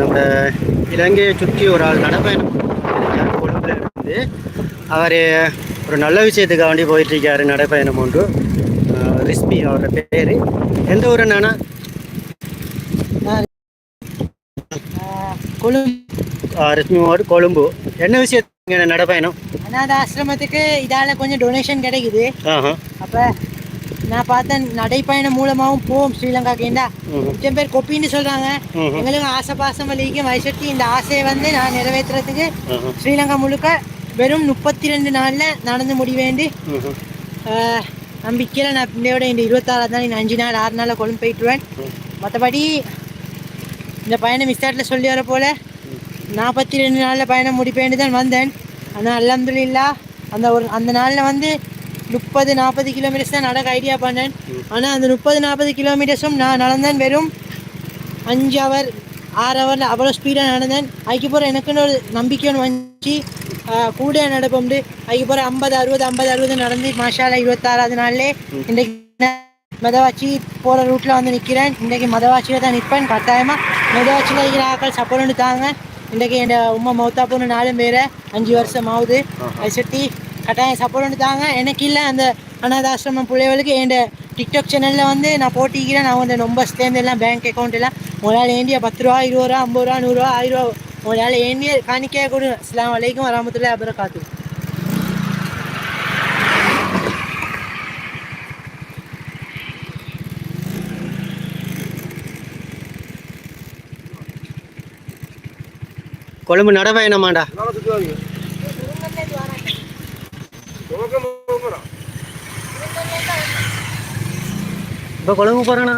நம்ம இலங்கையை சுற்றி ஒரு ஆள் நடைப்பயணம் கொழும்புல இருந்து அவர் ஒரு நல்ல விஷயத்துக்காக வேண்டி போயிட்டு இருக்காரு நடைப்பயணம் ஒன்று. ரிஸ்மி அவரோட பேர். எந்த ஊர் என்னன்னா கொழும்பு. அஹ் ரிஸ்மி மாவட்ட கொழும்பு. என்ன விஷயத்துக்கு நடைப்பயணம்? அனாத ஆசிரமத்துக்கு இதால கொஞ்சம் டொனேஷன் கிடைக்குது. அப்ப நான் பார்த்தேன் நடைப்பயணம் மூலமாகவும் போவோம் ஸ்ரீலங்காக்கேண்டா ம்ஹும். கொஞ்சம் பேர் கொப்பின்னு சொல்றாங்க. எங்களுக்கு ஆசை பாசம் வலிக்கும் வயசட்டி இந்த ஆசையை வந்து நான் நிறைவேற்றுறதுக்கு. ஸ்ரீலங்கா முழுக்க வெறும் முப்பத்தி ரெண்டு நாள்ல நடந்து முடிவேண்டி நம்பிக்கையில் நான் பிள்ளையோட இந்த இருபத்தாறாம் நாள் இந்த அஞ்சு நாள் ஆறு நாளில் கொண்டு போயிட்டுருவேன். மற்றபடி இந்த பயணம் மிஸ்டாட்டில் சொல்லி வர போல நாற்பத்தி ரெண்டு நாளில் பயணம் முடிப்பேன்னு தான் வந்தேன். ஆனால் அல்ஹம்துலில்லாஹ் அந்த ஒரு அந்த நாளில் வந்து முப்பது நாற்பது கிலோமீட்டர்ஸ் தான் நடக்க ஐடியா பண்ணேன். ஆனால் அந்த முப்பது நாற்பது கிலோமீட்டர்ஸும் நான் நடந்தேன் வெறும் அஞ்சு ஹவர் ஆறு ஹவரில் அவ்வளோ ஸ்பீடாக நடந்தேன். அதுக்கு போகிற எனக்குன்னு ஒரு நம்பிக்கை ஒன்று வந்துச்சு. கூட நடப்போம்னு அதுக்கு போகிற ஐம்பது அறுபது ஐம்பது அறுபது நடந்து மாஷால இருபத்தாறாவது நாள்லே இன்றைக்கு மதவாச்சி போகிற ரூட்டில் வந்து நிற்கிறேன் இன்றைக்கு மதவாச்சியில் தான் நிற்பேன். கட்டாயமாக மதவாச்சியில் இருக்கிற ஆக்கள் சப்போர்ட் தாங்க. இன்றைக்கு என் உமா மௌத்தா போன நாலும் பேர் அஞ்சு வருஷம் ஆகுது அதை சுற்றி கட்டாயம் சப்போர்ட் தாங்க எனக்கு இல்லை அந்த அனாதாசிரமம் பிள்ளைகளுக்கு என் டிக்டாக் சேனலில் வந்து நான் போட்டிக்கிறேன். நான் வந்து நொம்பஸ்லேருந்து எல்லாம் பேங்க் அக்கௌண்ட் எல்லாம் உங்களால் ஏண்டிய பத்து ரூபா இருபது ரூபா ஐம்பது ரூபா நூறுரூவா ஆயிரம் ரூபா உங்களால் ஏண்டிய காணிக்கையே கொடுங்க அஸ்லாம் வலைக்கும் வரமத்துல அப்புறம் காத்து கொழும்பு நடைப்பயணமாண்டா இப்போ கொழும்பு போகிறேண்ணா